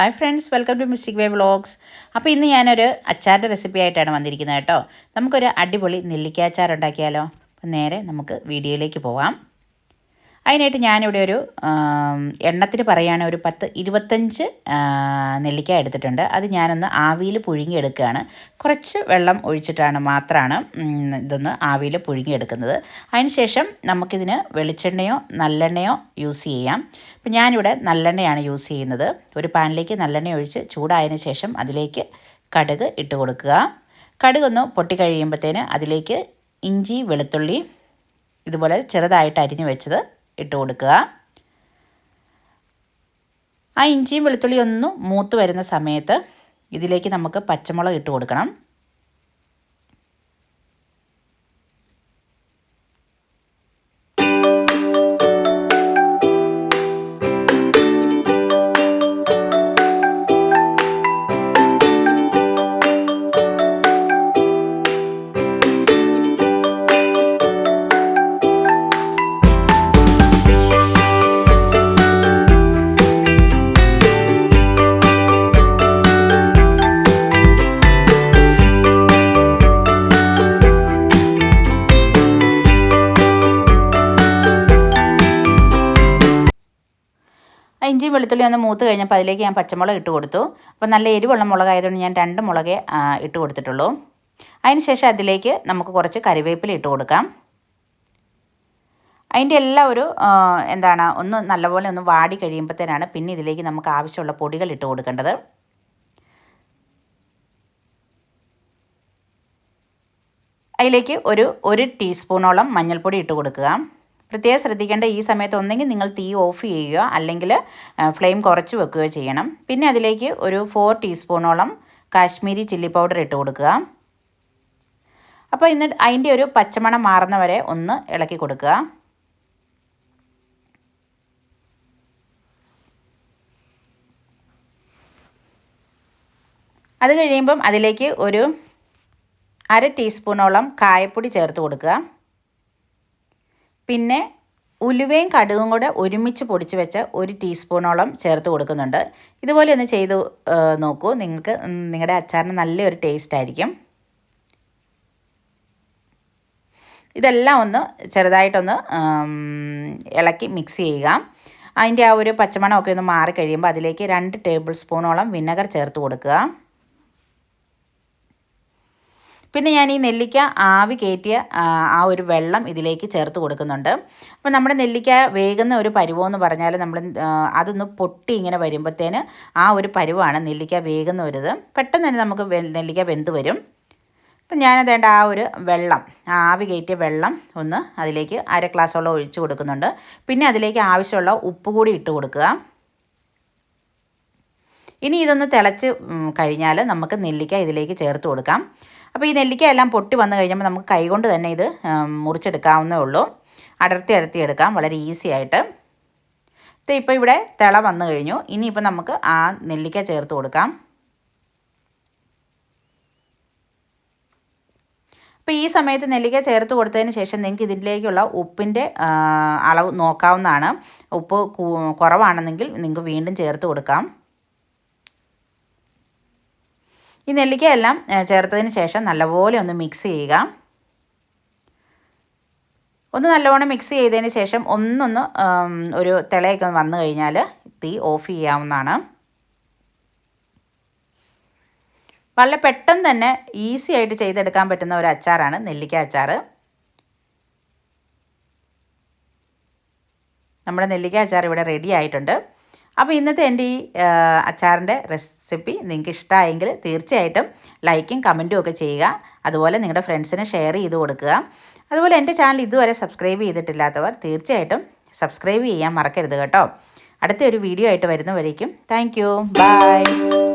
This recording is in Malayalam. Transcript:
Hi friends welcome to mystic way vlogs അപ്പോൾ ഇന്ന് ഞാനൊരു അച്ചാറിന്റെ റെസിപ്പി ആയിട്ടാണ് വന്നിരിക്കുന്നത് കേട്ടോ. നമുക്കൊരു അടിപൊളി നെല്ലിക്ക അച്ചാർ ഉണ്ടാക്കിയാലോ നേരെ നമുക്ക് വീഡിയോയിലേക്ക് പോവാം. അതിനായിട്ട് ഞാനിവിടെ ഒരു എണ്ണത്തിന് പറയുകയാണെങ്കിൽ ഒരു പത്ത് ഇരുപത്തഞ്ച് നെല്ലിക്ക എടുത്തിട്ടുണ്ട്. അത് ഞാനൊന്ന് ആവിയിൽ പുഴുങ്ങിയെടുക്കുകയാണ്. കുറച്ച് വെള്ളം ഒഴിച്ചിട്ടാണ് മാത്രമാണ് ഇതൊന്ന് ആവിയിൽ പുഴുങ്ങിയെടുക്കുന്നത്. അതിനുശേഷം നമുക്കിതിന് വെളിച്ചെണ്ണയോ നല്ലെണ്ണയോ യൂസ് ചെയ്യാം. ഇപ്പം ഞാനിവിടെ നല്ലെണ്ണയാണ് യൂസ് ചെയ്യുന്നത്. ഒരു പാനിലേക്ക് നല്ലെണ്ണ ഒഴിച്ച് ചൂടായതിനു ശേഷം അതിലേക്ക് കടുക് ഇട്ട് കൊടുക്കുക. കടുകൊന്ന് പൊട്ടിക്കഴിയുമ്പോഴത്തേന് അതിലേക്ക് ഇഞ്ചി വെളുത്തുള്ളി ഇതുപോലെ ചെറുതായിട്ട് അരിഞ്ഞു വെച്ചത് ഇട്ട് കൊടുക്കുക. ആ ഇഞ്ചിയും വെളുത്തുള്ളിയും ഒന്ന് മൂത്ത് വരുന്ന സമയത്ത് ഇതിലേക്ക് നമുക്ക് പച്ചമുളക് ഇട്ട് കൊടുക്കണം. ഇഞ്ചി വെളുത്തുള്ളി ഒന്ന് മൂത്ത് കഴിഞ്ഞപ്പോൾ അതിലേക്ക് ഞാൻ പച്ചമുളക് ഇട്ട് കൊടുത്തു. അപ്പോൾ നല്ല എരിവുള്ള മുളകായതുകൊണ്ട് ഞാൻ രണ്ട് മുളകേ ഇട്ട് കൊടുത്തിട്ടുള്ളൂ. അതിന് ശേഷം അതിലേക്ക് നമുക്ക് കുറച്ച് കറിവേപ്പില ഇട്ട് കൊടുക്കാം. അതിന്റെ എല്ലാം ഒരു എന്താണ് ഒന്ന് നല്ലപോലെ ഒന്ന് വാടി കഴിയുമ്പോഴത്തേനാണ് പിന്നെ ഇതിലേക്ക് നമുക്ക് ആവശ്യമുള്ള പൊടികൾ ഇട്ട് കൊടുക്കേണ്ടത്. അതിലേക്ക് ഒരു ഒരു ടീസ്പൂണോളം മഞ്ഞൾപ്പൊടി ഇട്ട് കൊടുക്കുക. പ്രത്യേകം ശ്രദ്ധിക്കേണ്ട ഈ സമയത്ത് ഒന്നെങ്കിൽ നിങ്ങൾ തീ ഓഫ് ചെയ്യുകയോ അല്ലെങ്കിൽ ഫ്ലെയിം കുറച്ച് വെക്കുകയോ ചെയ്യണം. പിന്നെ അതിലേക്ക് ഒരു ഫോർ ടീസ്പൂണോളം കാശ്മീരി ചില്ലി പൗഡർ ഇട്ട് കൊടുക്കുക. അപ്പോൾ ഇന്ന് അതിന്റെ ഒരു പച്ചമണം മാറുന്ന വരെ ഒന്ന് ഇളക്കി കൊടുക്കുക. അത് കഴിയുമ്പം അതിലേക്ക് ഒരു അര ടീസ്പൂണോളം കായപ്പൊടി ചേർത്ത് കൊടുക്കുക. പിന്നെ ഉലുവയും കടുകും കൂടെ ഒരുമിച്ച് പൊടിച്ച് വെച്ച ഒരു ടീസ്പൂണോളം ചേർത്ത് കൊടുക്കുന്നുണ്ട്. ഇതുപോലെ ഒന്ന് ചെയ്ത് നോക്കൂ. നിങ്ങൾക്ക് നിങ്ങളുടെ അച്ചാറിന് നല്ലൊരു ടേസ്റ്റ് ആയിരിക്കും. ഇതെല്ലാം ഒന്ന് ചെറുതായിട്ടൊന്ന് ഇളക്കി മിക്സ് ചെയ്യുക. അതിന്റെ ആ ഒരു പച്ചമണമൊക്കെ ഒന്ന് മാറി കഴിയുമ്പോൾ അതിലേക്ക് രണ്ട് ടേബിൾ സ്പൂണോളം വിനെഗർ ചേർത്ത് കൊടുക്കുക. പിന്നെ ഞാൻ ഈ നെല്ലിക്ക ആവി കയറ്റിയ ആ ഒരു വെള്ളം ഇതിലേക്ക് ചേർത്ത് കൊടുക്കുന്നുണ്ട്. അപ്പോൾ നമ്മുടെ നെല്ലിക്ക വേകുന്ന ഒരു പരുവമെന്ന് പറഞ്ഞാൽ നമ്മൾ അതൊന്ന് പൊട്ടി ഇങ്ങനെ വരുമ്പോഴത്തേന് ആ ഒരു പരുവാണ് നെല്ലിക്ക വേകുന്ന ഒരു പെട്ടെന്ന് തന്നെ നമുക്ക് നെല്ലിക്ക വെന്ത് വരും. അപ്പം ഞാനതേണ്ട ആ ഒരു വെള്ളം ആവി കയറ്റിയ വെള്ളം ഒന്ന് അതിലേക്ക് അര ഗ്ലാസ്സോളം ഒഴിച്ച് കൊടുക്കുന്നുണ്ട്. പിന്നെ അതിലേക്ക് ആവശ്യമുള്ള ഉപ്പ് കൂടി ഇട്ട് കൊടുക്കുക. ഇനി ഇതൊന്ന് തിളച്ച് കഴിഞ്ഞാൽ നമുക്ക് നെല്ലിക്ക ഇതിലേക്ക് ചേർത്ത് കൊടുക്കാം. അപ്പോൾ ഈ നെല്ലിക്ക എല്ലാം പൊട്ടി വന്നു കഴിഞ്ഞപ്പോൾ നമുക്ക് കൈകൊണ്ട് തന്നെ ഇത് മുറിച്ചെടുക്കാവുന്നേ ഉള്ളൂ. അടർത്തി അടർത്തി എടുക്കാം വളരെ ഈസി ആയിട്ട്. ഇപ്പോൾ ഇവിടെ തിള വന്നു കഴിഞ്ഞു. ഇനിയിപ്പോൾ നമുക്ക് ആ നെല്ലിക്ക ചേർത്ത് കൊടുക്കാം. അപ്പോൾ ഈ സമയത്ത് നെല്ലിക്ക ചേർത്ത് കൊടുത്തതിന് ശേഷം നിങ്ങൾക്ക് ഇതിലേക്കുള്ള ഉപ്പിന്റെ അളവ് നോക്കാവുന്നതാണ്. ഉപ്പ് കുറവാണെന്നെങ്കിൽ നിങ്ങൾക്ക് വീണ്ടും ചേർത്ത് കൊടുക്കാം. ഈ നെല്ലിക്ക എല്ലാം ചേർത്തതിന് ശേഷം നല്ലപോലെ ഒന്ന് മിക്സ് ചെയ്യുക. ഒന്ന് നല്ലവണ്ണം മിക്സ് ചെയ്തതിന് ശേഷം ഒന്നൊന്ന് ഒരു തിളയൊക്കെ വന്നു കഴിഞ്ഞാൽ തീ ഓഫ് ചെയ്യാവുന്നതാണ്. വളരെ പെട്ടെന്ന് തന്നെ ഈസി ആയിട്ട് ചെയ്തെടുക്കാൻ പറ്റുന്ന ഒരു അച്ചാറാണ് നെല്ലിക്ക അച്ചാർ നമ്മുടെ നെല്ലിക്ക അച്ചാർ ഇവിടെ റെഡി ആയിട്ടുണ്ട്. അപ്പോൾ ഇന്നത്തെ എന്റെ ഈ അച്ചാറിന്റെ റെസിപ്പി നിങ്ങൾക്ക് ഇഷ്ടമായെങ്കിൽ തീർച്ചയായിട്ടും ലൈക്കും കമന്റും ഒക്കെ ചെയ്യുക. അതുപോലെ നിങ്ങളുടെ ഫ്രണ്ട്സിന് ഷെയർ ചെയ്ത് കൊടുക്കുക. അതുപോലെ എന്റെ ചാനൽ ഇതുവരെ സബ്സ്ക്രൈബ് ചെയ്തിട്ടില്ലാത്തവർ തീർച്ചയായിട്ടും സബ്സ്ക്രൈബ് ചെയ്യാൻ മറക്കരുത് കേട്ടോ. അടുത്ത ഒരു വീഡിയോ ആയിട്ട് വരുന്നവരേക്കും താങ്ക് യു. ബൈ.